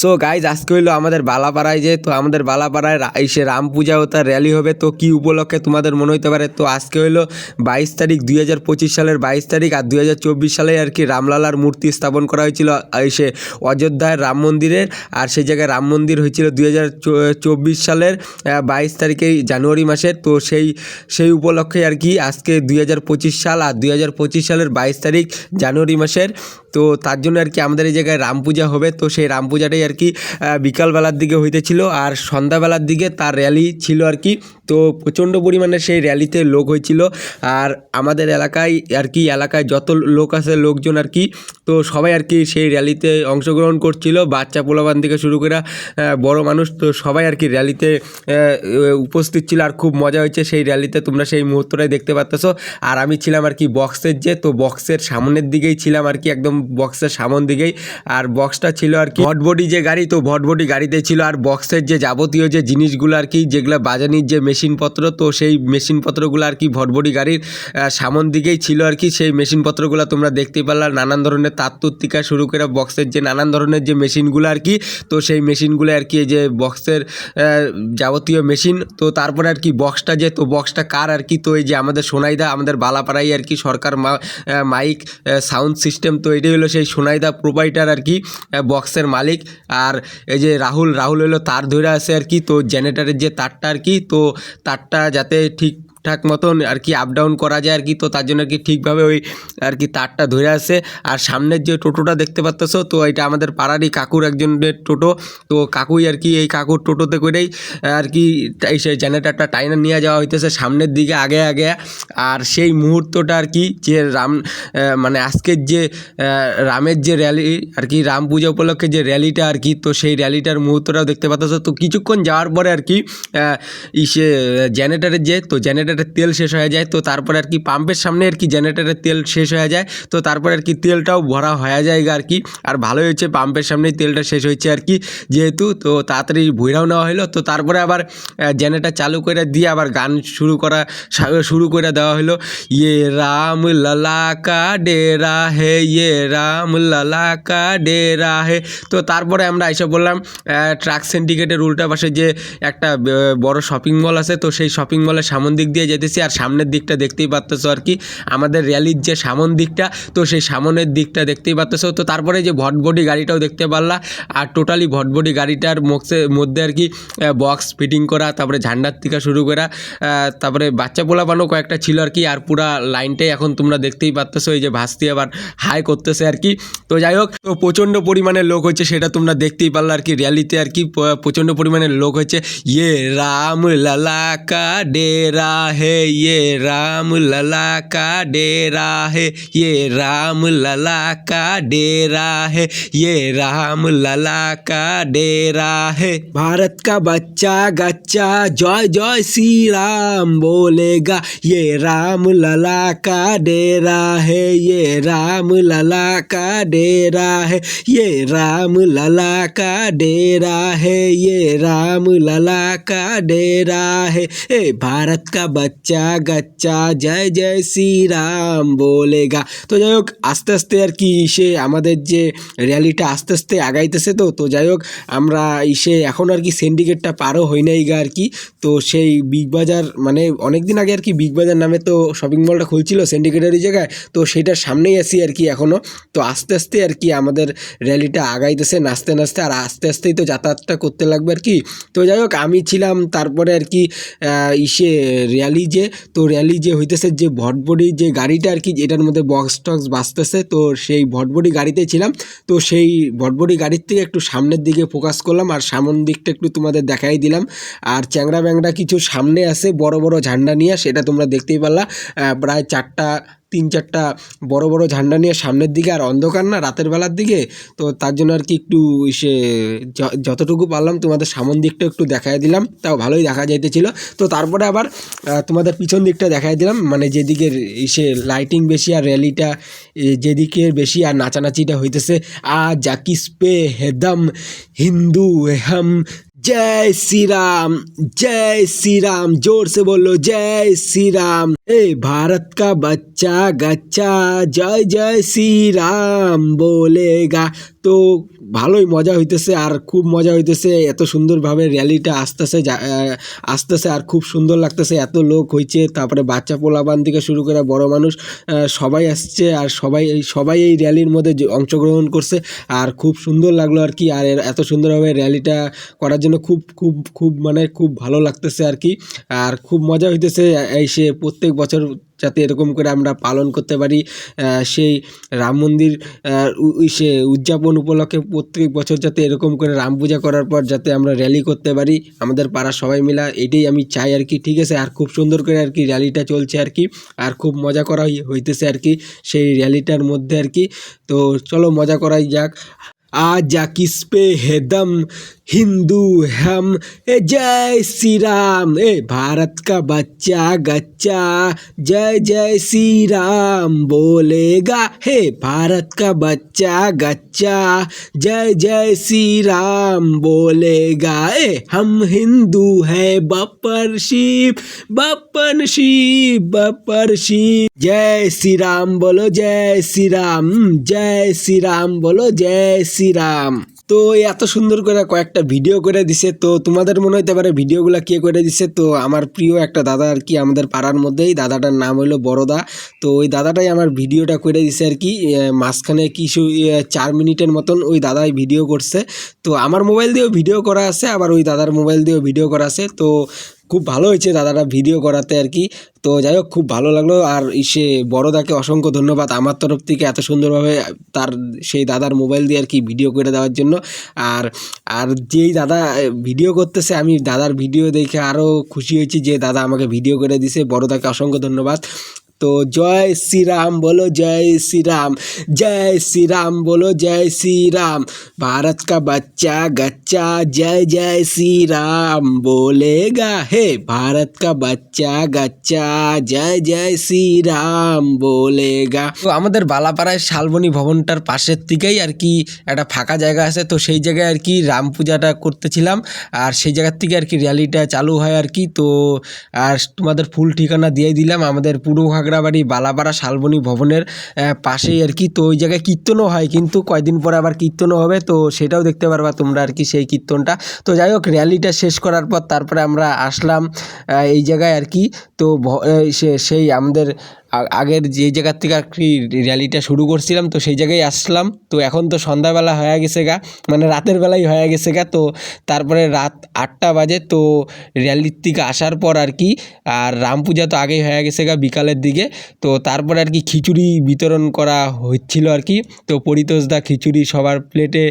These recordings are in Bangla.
সো গাইজ আজকে হইল আমাদের বালাপাড়ায় যে, তো আমাদের বালাপাড়ায় এসে রাম পূজা ও তার র্যালি হবে, তো কি উপলক্ষে তোমাদের মনে হতে পারে? তো আজকে হইল বাইশ তারিখ দুই হাজার পঁচিশ সালের বাইশ তারিখ আর দুই হাজার চব্বিশ সালে আর কি রামলালার মূর্তি স্থাপন করা হয়েছিল এসে অযোধ্যায় রাম মন্দিরের, আর সেই জায়গায় রাম মন্দির হয়েছিল দুই হাজার চব্বিশ সালের বাইশ তারিখে জানুয়ারি মাসে তো সেই সেই উপলক্ষে আর কি আজকে দুই হাজার পঁচিশ সাল আর দুই হাজার পঁচিশ সালের বাইশ তারিখ জানুয়ারি মাসের, তো তার জন্য আর কি আমাদের এই জায়গায় রাম পূজা হবে, তো সেই রাম পূজাটাই আর কি বিকালবেলার দিকে হইতেছিল আর সন্ধ্যাবেলার দিকে তার র্যালি ছিল আর কি। তো প্রচণ্ড পরিমাণে সেই র্যালিতে লোক হয়েছিল। আর আমাদের এলাকায় আর কি, এলাকায় যত লোক আছে, লোকজন আর কি, তো সবাই আর কি সেই র্যালিতে অংশগ্রহণ করছিল। বাচ্চা পোলাবান থেকে শুরু করে বড় মানুষ, তো সবাই আর কি র্যালিতে উপস্থিত ছিল। আর খুব মজা হয়েছে সেই র্যালিতে তোমরা সেই মুহূর্তটাই দেখতে পাচ্তেছো আর আমি ছিলাম আর কি বক্সের যে, তো বক্সের সামনের দিকেই ছিলাম আর কি, একদম বক্সের সামন দিকেই। আর বক্সটা ছিল আর কি ভটবডি যে গাড়ি, তো ভটবডি গাড়িতে ছিল। আর বক্সের যে যাবতীয় যে জিনিসগুলো আর কি, যেগুলো বাজানির যে মেশিনপত্র, তো সেই মেশিনপত্রগুলো আর কি ভটবডি গাড়ির সামন দিকেই ছিল আর কি। সেই মেশিনপত্রগুলো তোমরা দেখতেই পারলা, নানান ধরনের তাত্তুর থেকে শুরু করে বক্সের যে নানান ধরনের যে মেশিনগুলো আর কি, তো সেই মেশিনগুলো আর কি যে বক্সের যাবতীয় মেশিন, তো তারপরে আর কি বক্সটা যে, তো বক্সটা কার আর কি, তো এই যে আমাদের সোনাইদা, আমাদের বালাপাড়াই আর কি সরকার মাইক সাউন্ড সিস্টেম, তো এটাই হলো সেই সোনাইদা প্রোপাইটার আর কি বক্সের মালিক। আর এই যে রাহুল রাহুল হলো তার ধরে আছে আর কি, তো জেনারেটারের যে তারটা আর কি, তো তারটা যাতে ঠিক ঠিকঠাক মতন আর কি আপ ডাউন করা যায় আর কি, তো তার জন্য আর কি ঠিকভাবে ওই আর কি তারটা ধরে আসে। আর সামনের যে টোটোটা দেখতে পাচ্তেছো তো এটা আমাদের পাড়ারই কাকুর একজনের টোটো। তো কাকুই আর কি এই কাকুর টোটোতে করেই আর কি এই সেই জেনারেটারটা টাইনা নিয়ে যাওয়া হইতেছে সামনের দিকে আগে আগে। আর সেই মুহূর্তটা আর কি যে রাম মানে আজকের যে রামের যে র্যালি আর কি রাম পূজা উপলক্ষে যে র্যালিটা আর কি, তো সেই র্যালিটার মুহূর্তটাও দেখতে পাচ্ছ তো কিছুক্ষণ যাওয়ার পরে আর কি ইসে জেনারেটারের যে, তো জেনারেটারের তেল শেষ হয়ে যায়, তো তারপরে আর কি পাম্পের সামনে আর কি জেনারেটারের তেল শেষ হয়ে যায়, তো তারপরে আর কি তেলটাও ভরা হয়ে যায় আর কি। আর ভালোই হয়েছে, পাম্পের সামনেই তেলটা শেষ হয়েছে আর কি যেহেতু, তো তাড়াতাড়ি ভুইরাও নেওয়া হলো তো তারপরে আবার জেনারেটার চালু করে দিয়ে আবার গান শুরু করা শুরু করে দেওয়া হলো ইয়ে রাম লালা কা ডেরা হে ইয়ে রাম লালা কা ডেরা হে। তো তারপরে আমরা এসে বললাম ট্রাক সিন্ডিকেটের উল্টা পাশে যে একটা বড় শপিং মল আছে, তো সেই শপিং মলের সামন দিক দিয়ে যেতেছি আর সামনের দিকটা দেখতেই পারতেছো আর কি। আমাদের র্যালির যে সামন দিকটা, তো সেই সামনের দিকটা দেখতেই পারতেছো। তো তারপরে যে ভটবডি গাড়িটাও দেখতে পারলা। আর টোটালি ভটবডি গাড়িটার মধ্যে মধ্যে আর কি বক্স ফিটিং করা, তারপরে ঝান্ডার থেকে শুরু করা তারপরে বাচ্চা পোলাপানও কয়েকটা ছিল আর কি। আর পুরা লাইনটাই এখন তোমরা দেখতেই পারতেছো, এই যে ভাস্তি আবার হাই করতেছে আর কি। তো যাই হোক, তো প্রচণ্ড পরিমাণে লোক হচ্ছে সেটা তোমরা দেখতেই পারলে আর কি র্যালিতে আর কি প্রচণ্ড পরিমাণে লোক হচ্ছে ইয়ে রাম লালা কা ডেরা है ये राम लला का डेरा है, ये राम लला का डेरा है, ये राम लला का डेरा है। भारत का बच्चा गच्चा, जय जय श्री राम बोलेगा, ये राम लला का डेरा है, ये राम लला का डेरा है, ये राम लला का डेरा है, ये राम लला का डेरा है। ए, भारत का বাচ্চা গাচ্চা, জয় জয় শ্রীরাম বলেগা। তো যাই হোক আস্তে আস্তে আর কি সে আমাদের যে র্যালিটা আস্তে আস্তে আগাইতেছে তো তো যাই হোক আমরা সে এখন আর কি সিন্ডিকেটটা পারও হই নাই গা আর কি। তো সেই বিগ বাজার মানে অনেক দিন আগে আর কি বিগ বাজার নামে তো শপিং মলটা খুলছিল সিন্ডিকেটেরই জায়গায়, তো সেটার সামনেই আছি আর কি এখনও তো আস্তে আস্তে আর কি আমাদের র্যালিটা আগাইতেছে, নাচতে নাচতে আর আস্তে আস্তেই তো যাতায়াতটা করতে লাগবে আর কি। তো যাই হোক আমি ছিলাম, তারপরে আর কি ইসে র্যালি যে, তো র্যালি যে হইতেছে যে ভটবডি যে গাড়িটা আর কি, এটার মধ্যে বক্স টক্স বাঁচতেছে তো সেই ভটবডি গাড়িতে ছিলাম, তো সেই ভটবডি গাড়ির থেকে একটু সামনের দিকে ফোকাস করলাম, আর সামন দিকটা একটু তোমাদের দেখাই দিলাম। আর চ্যাংরা ব্যাংড়া কিছু সামনে আছে, বড় বড় ঝান্ডা নিয়ে, সেটা তোমরা দেখতেই পারলা প্রায় চারটা তিন চারটা বড় বড় ঝান্ডা নিয়ে সামনের দিকে আর অন্ধকার না রাতের বেলার দিকে। তো তার জন্য আর কি একটু সে যতটুকু পারলাম তোমাদের সামন দিকটা একটু দেখাই দিলাম। তাও ভালোই দেখা যাইতেছিল। তো তারপরে আবার তোমাদের পিছন দিকটা দেখাই দিলাম। মানে যেদিকে সে লাইটিং বেশি আর র্যালিটা যেদিকে বেশি আর নাচানাচিটা হইতেছে। আ জাকিস পে হেদম হিন্দু হেম, জয় শ্রীরাম জয় শ্রীরাম। জোর সে বলল, জয় শ্রীরাম। जय श्री राम ए भारत का बच्चा गच्चा जय जय श्री राम बोलेगा তো ভালোই মজা হইতেছে আর খুব মজা হইতেছে এত সুন্দরভাবে র্যালিটা আসতেছে যা- আহ, আসতেছে আর খুব সুন্দর লাগতেছে এত লোক হয়েছে তারপরে বাচ্চা পোলাবান থেকে শুরু করে বড় মানুষ আহ, সবাই আসছে আর সবাই এই সবাই এই র্যালির মধ্যে যে অংশগ্রহণ করছে আর খুব সুন্দর লাগলো আর কি আর এর এত সুন্দরভাবে র্যালিটা করার জন্য খুব খুব খুব মানে খুব ভালো লাগতেছে আর কি আর খুব মজা হইতেছে এই সে প্রত্যেক বছর যাতে এরকম করে আমরা পালন করতে পারি সেই রাম মন্দির সে উদযাপন উপলক্ষে প্রত্যেক বছর যাতে এরকম করে রাম পূজা করার পর যাতে আমরা র্যালি করতে পারি, আমাদের পাড়া সবাই মিলা, এটাই আমি চাই আর কি, ঠিক আছে? আর খুব সুন্দর করে আর কি র্যালিটা চলছে আর কি, আর খুব মজা করা হইতেছে আর কি, সেই র্যালিটার মধ্যে আর কি। তো চলো মজা করাই যাক। আজ যা কিসপে হেদম हिंदू हम, ए जय श्री राम ए भारत का बच्चा गच्चा, जय जय श्री राम बोलेगा, हे भारत का बच्चा गच्चा, जय जय श्री राम बोलेगा, ए हम हिंदू है बपर शिव बपन शिव बपर शिव जय श्री राम बोलो, जय श्री राम जय श्री राम बोलो, जय श्री राम তো এত সুন্দর করে কয়েকটা ভিডিও করে দিছে, তো তোমাদের মনে হইতে পারে ভিডিওগুলো কে করে দিছে? তো আমার প্রিয় একটা দাদা আর কি আমাদের পাড়ার মধ্যেই, দাদাটার নাম হলো বড়দা। তো ওই দাদাটাই আমার ভিডিওটা করে দিছে আর কি মাঝখানে কিছু চার মিনিটের মতন ওই দাদাই ভিডিও করছে। তো আমার মোবাইল দিয়েও ভিডিও করা আছে, আবার ওই দাদার মোবাইল দিয়েও ভিডিও করা আছে। তো খুব ভালো হয়েছে দাদাটা ভিডিও করাতে আর কি। তো যাই হোক, খুব ভালো লাগল। আর সে বড়দাকে অসংখ্য ধন্যবাদ আমার তরফ থেকে এত সুন্দরভাবে তার সেই দাদার মোবাইল দিয়ে আর কি ভিডিও করে দেওয়ার জন্য। আর আর যেই দাদা ভিডিও করতেছে, আমি দাদার ভিডিও দেখে আরও খুশি হয়েছি যে দাদা আমাকে ভিডিও করে দিছে বড়দাকে অসংখ্য ধন্যবাদ। তো জয় শ্রী রাম বলো জয় শ্রী রাম জয় শ্রী রাম বলো জয় শ্রী রাম भारत का बच्चा गच्चा जय जय श्री राम बोलेगा हे भारत का बच्चा गच्चा জয় জয় শ্রী রাম বলেগা তো আমাদের বালাপাড়ায় শালবনী ভবনটার পাশের দিকেই আর কি একটা ফাঁকা জায়গা আছে তো সেই জায়গায় আর কি রাম পূজাটা করতেছিলাম আর সেই জায়গার থেকে আর কি র্যালিটা চালু হয় আর কি তো আর তোমাদের ফুল ঠিকানা দিয়ে দিলাম আমাদের পুরো ঘাগড়াবাড়ি বালাপাড়া শালবনী ভবনের পাশেই আর কি। তো ওই জায়গায় কীর্তনও হয়, কিন্তু কয়দিন পরে আবার কীর্তনও হবে। তো সেটাও দেখতে পারবা তোমরা আর কি সেই কীর্তনটা। তো যাই হোক, র্যালিটা শেষ করার পর তারপরে আমরা আসলাম এই জায়গায় আর কি। তো সেই আমাদের আগের যে জায়গার থেকে আর কি র্যালিটা শুরু করছিলাম, তো সেই জায়গায় আসলাম। তো এখন তো সন্ধ্যাবেলা হয়ে গেছে গা মানে রাতের বেলাই হয়ে গেছে গা, তো তারপরে রাত আটটা বাজে, তো র্যালির থেকে আসার পর আর কি, আর রাম পূজা তো আগেই হয়ে গেছে গা বিকালের দিকে, তো তারপরে আর কি খিচুড়ি বিতরণ করা হচ্ছিল আর কি। তো পরিতোষদা খিচুড়ি সবার প্লেটে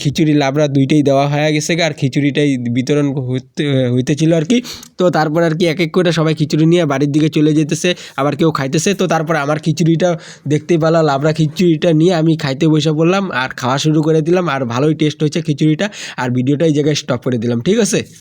খিচুড়ি লাবড়া দুইটাই দেওয়া হয়ে গেছে গা, আর খিচুড়িটাই বিতরণ হইতে হইতেছিল আর কি। তো তারপর আর কি এক এক করে সবাই খিচুড়ি নিয়ে বাড়ির দিকে চলে যেতেছে, আবার কেউ খাইতেছে। তো তারপরে আমার খিচুড়িটা দেখতেই পেলাম, লাবড়া খিচুড়িটা নিয়ে আমি খাইতে বসে পড়লাম আর খাওয়া শুরু করে দিলাম আর ভালোই টেস্ট হয়েছে খিচুড়িটা। আর ভিডিওটা এই জায়গায় স্টপ করে দিলাম, ঠিক আছে?